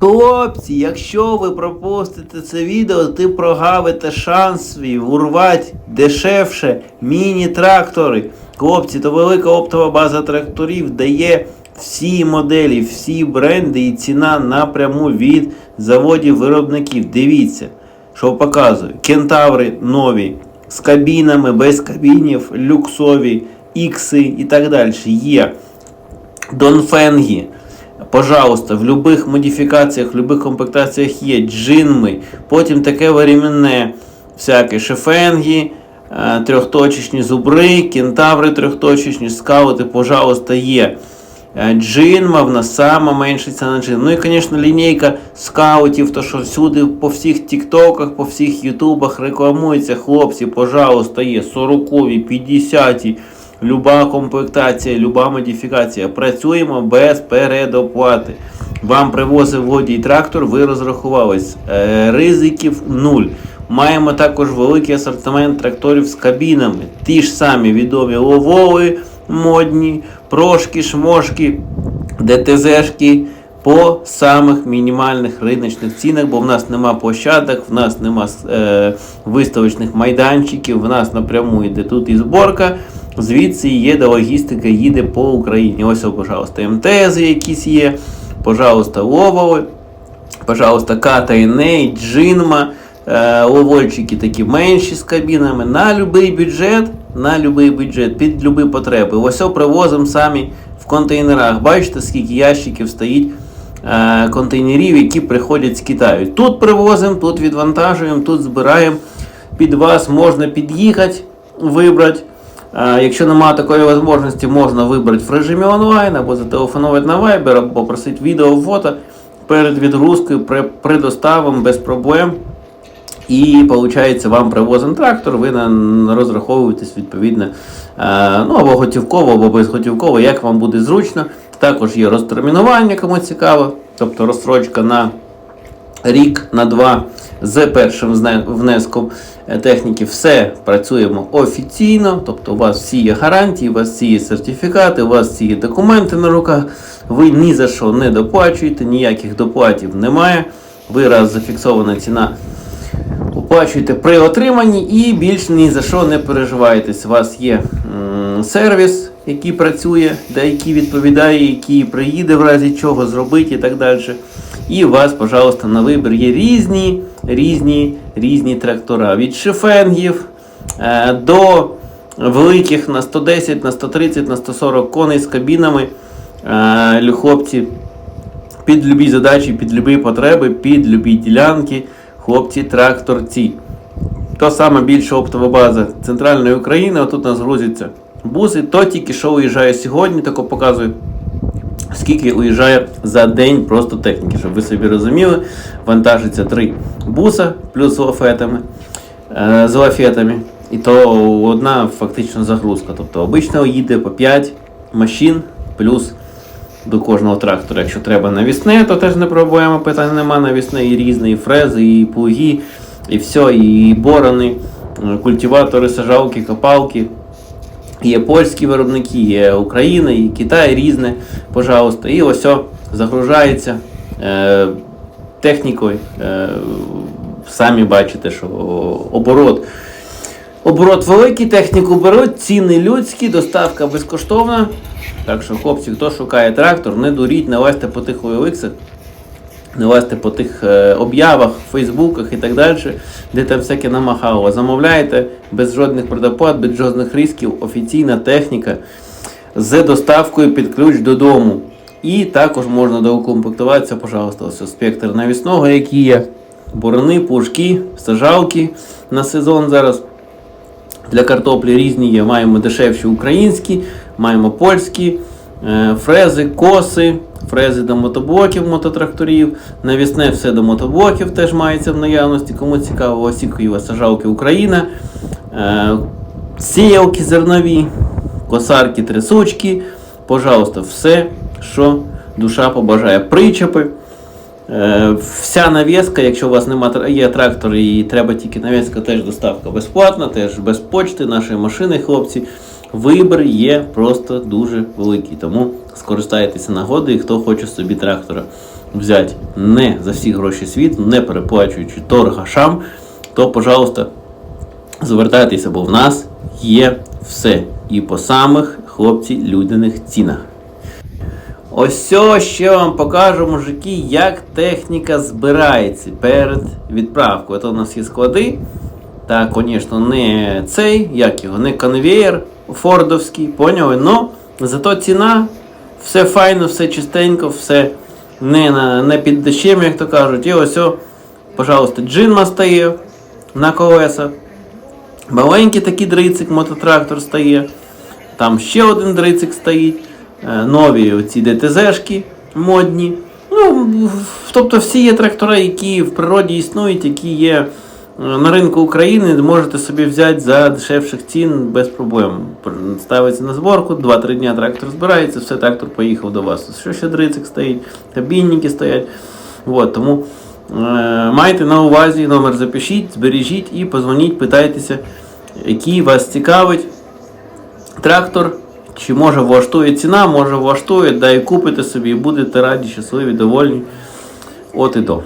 Хлопці, якщо ви пропустите це відео, ти прогавите шанс свій урвати дешевше міні-трактори. Хлопці, то велика оптова база тракторів дає всі моделі, всі бренди і ціна напряму від заводів-виробників. Дивіться, що показую. Кентаври нові, з кабінами, без кабінів, люксові, ікси і так далі. Є. Донфенгі. Пожалуйста, в любих модифікаціях, в любих комплектаціях є джинми, потім таке варіменне, всяке шефенгі, е, трьохточечні зубри, кентаври трьохточечні, скаути, пожалуйста, є. Е, Джинма в нас сама менша ціна джин. Ну і, звісно, лінійка скаутів, то що всюди по всіх тіктоках, по всіх ютубах рекламується, хлопці, пожалуйста, є 40-ві, 50-ті. Люба комплектація, люба модифікація. Працюємо без передоплати. Вам привозив водій трактор, ви розрахувались. Е, ризиків нуль. Маємо також великий асортимент тракторів з кабінами. Ті ж самі відомі ловоли, модні, прошки, шмошки, ДТЗшки по самих мінімальних риночних цінах, бо в нас нема площадок, в нас нема е, виставочних майданчиків, в нас напряму йде тут і зборка. Звідси є де логістика, їде по Україні. Ось, пожалуйста, МТЗ якісь є, пожалуйста, ловоли, пожалуйста, Ката Джинма, е, ловольчики такі менші з кабінами. На будь-який бюджет, на будь-який бюджет, під любі потреби. Ось привозимо самі в контейнерах. Бачите, скільки ящиків стоїть е, контейнерів, які приходять з Китаю. Тут привозимо, тут відвантажуємо, тут збираємо. Під вас можна під'їхати, вибрати. А, Якщо немає такої можливості, можна вибрати в режимі онлайн або зателефонувати на Viber, або попросити відео фото перед відгрузкою при, предоставимо без проблем. І виходить, вам привозимо трактор, ви розраховуєтесь відповідно а, ну, або готівково, або безготівково, як вам буде зручно. Також є розтермінування, кому цікаво, тобто розстрочка на рік, на два з першим внеском е, техніки. Все працюємо офіційно, тобто у вас всі є гарантії, у вас всі є сертифікати, у вас всі є документи на руках. Ви ні за що не доплачуєте, ніяких доплатів немає. Ви раз зафіксована ціна. Оплачуєте при отриманні і більш ні за що не переживаєтесь. У вас є м, сервіс, який працює, де який відповідає, який приїде в разі чого зробити і так далі. І у вас, пожалуйста, на вибір є різні, різні, різні трактора. Від шифенгів е, до великих на 110, на 130, на 140 коней з кабінами. Е, хлопці під любі задачі, під любі потреби, під любі ділянки, хлопці тракторці. То саме більша оптова база центральної України, отут нас грузяться буси, то тільки що уїжджає сьогодні, тако показую, скільки уїжджає за день просто техніки, щоб ви собі розуміли, вантажиться три буса плюс з лафетами, е, з лафетами. І то одна фактично загрузка. Тобто обично їде по 5 машин плюс до кожного трактора. Якщо треба навісне, то теж не проблема, питань нема навісне, і різне, і фрези, і плуги, і все, і борони, культиватори, сажалки, копалки. Є польські виробники, є Україна, і Китай різне, пожалуйста. І ось загружається е, технікою. Е, самі бачите, що оборот. Оборот великий, техніку беруть, ціни людські, доставка безкоштовна. Так що, хлопці, хто шукає трактор, не дуріть, не лазьте по тих OLX, лазьте по тих е, об'явах, фейсбуках і так далі, де там всяке намахало. Замовляйте без жодних предоплат, без жодних ризиків, офіційна техніка з доставкою під ключ додому. І також можна доукомплектуватися, пожалуйста, ось спектр навісного, який є. Борони, пушки, сажалки на сезон зараз. Для картоплі різні є. Маємо дешевші українські, маємо польські, е, фрези, коси, фрези до мотоблоків, мототракторів. Навісне все до мотоблоків теж мається в наявності. Кому цікаво, осікуєва сажалки Україна. Е, Сіялки зернові, косарки, трясучки. Пожалуйста, все, що душа побажає. Причепи. Е, Вся навіска, якщо у вас нема, є трактор і треба тільки навіска, теж доставка безплатна, теж без почти, нашої машини, хлопці. Вибір є просто дуже великий. Тому скористайтеся нагодою, хто хоче собі трактора. взяти не за всі гроші світу, не переплачуючи торгашам, то, пожалуйста, звертайтеся, бо в нас є все. І по самих хлопці людяних цінах. Ось ще вам покажу, мужики, як техніка збирається перед відправкою. Це у нас є склади. Та, звісно, не цей, як його, не конвеєр фордовський, поняли? Но зато ціна, все файно, все чистенько, все не, на, не під дощем, як то кажуть. І ось, о, пожалуйста, джинма стає на колесах. Маленький такий дрицик, мототрактор стає. Там ще один дрицик стоїть. Е, Нові оці ДТЗшки модні. Ну, тобто всі є трактори, які в природі існують, які є на ринку України, можете собі взяти за дешевших цін без проблем. Ставиться на зборку, 2-3 дня трактор збирається, все, трактор поїхав до вас. Що ще дрицик стоїть, кабінники стоять. От, тому е, майте на увазі, номер запишіть, збережіть і позвоніть, питайтеся, який вас цікавить трактор. Чи може влаштує ціна, може влаштує, да і купите собі, і будете раді, щасливі, довольні. От і до.